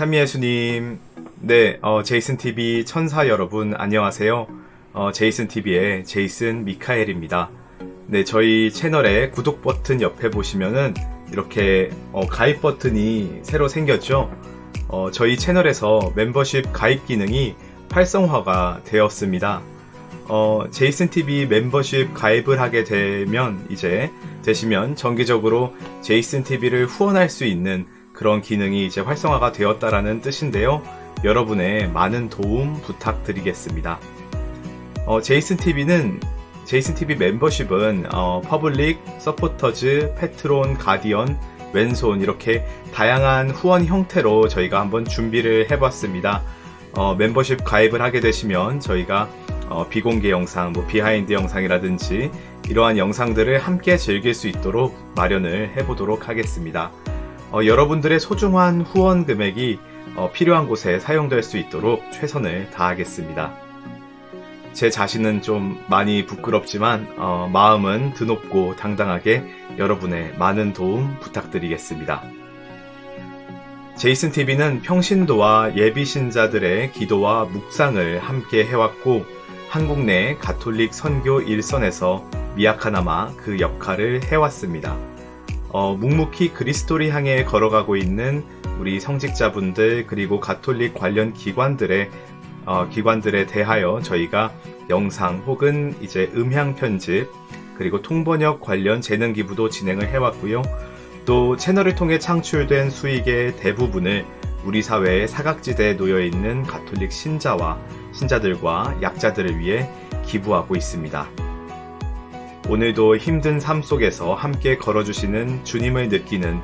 찬미 예수님, 네, 어, 제이슨 TV 천사 여러분 안녕하세요. 어, 제이슨 TV의 제이슨 미카엘입니다. 네, 저희 채널의 구독 버튼 옆에 보시면은 이렇게 어, 가입 버튼이 새로 생겼죠. 어, 저희 채널에서 멤버십 가입 기능이 활성화가 되었습니다. 어, 제이슨 TV 멤버십 가입을 하게 되면 이제 되시면 정기적으로 제이슨 TV를 후원할 수 있는 그런 기능이 이제 활성화가 되었다라는 뜻인데요. 여러분의 많은 도움 부탁드리겠습니다. 어, 제이슨 TV는 제이슨 TV 멤버십은 어, 퍼블릭, 서포터즈, 패트론, 가디언, 왼손 이렇게 다양한 후원 형태로 저희가 한번 준비를 해봤습니다. 어, 멤버십 가입을 하게 되시면 저희가 어, 비공개 영상, 뭐 비하인드 영상이라든지 이러한 영상들을 함께 즐길 수 있도록 마련을 해보도록 하겠습니다. 어, 여러분들의 소중한 후원 금액이 어, 필요한 곳에 사용될 수 있도록 최선을 다하겠습니다. 제 자신은 좀 많이 부끄럽지만 어, 마음은 드높고 당당하게 여러분의 많은 도움 부탁드리겠습니다. 제이슨 TV는 평신도와 예비 신자들의 기도와 묵상을 함께 해왔고 한국 내 가톨릭 선교 일선에서 미약하나마 그 역할을 해왔습니다. 어, 묵묵히 그리스도를 향해 걸어가고 있는 우리 성직자분들 그리고 가톨릭 관련 기관들의 어, 기관들에 대하여 저희가 영상 혹은 이제 음향 편집 그리고 통번역 관련 재능 기부도 진행을 해왔고요. 또 채널을 통해 창출된 수익의 대부분을 우리 사회의 사각지대에 놓여 있는 가톨릭 신자와 신자들과 약자들을 위해 기부하고 있습니다. 오늘도 힘든 삶 속에서 함께 걸어주시는 주님을 느끼는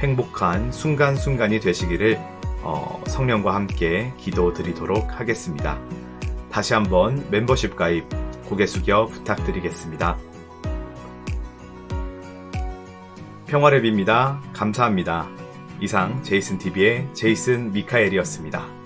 행복한 순간순간이 되시기를 어, 성령과 함께 기도 드리도록 하겠습니다. 다시 한번 멤버십 가입 고개 숙여 부탁드리겠습니다. 평화를 빕니다. 감사합니다. 이상 제이슨 TV의 제이슨 미카엘이었습니다.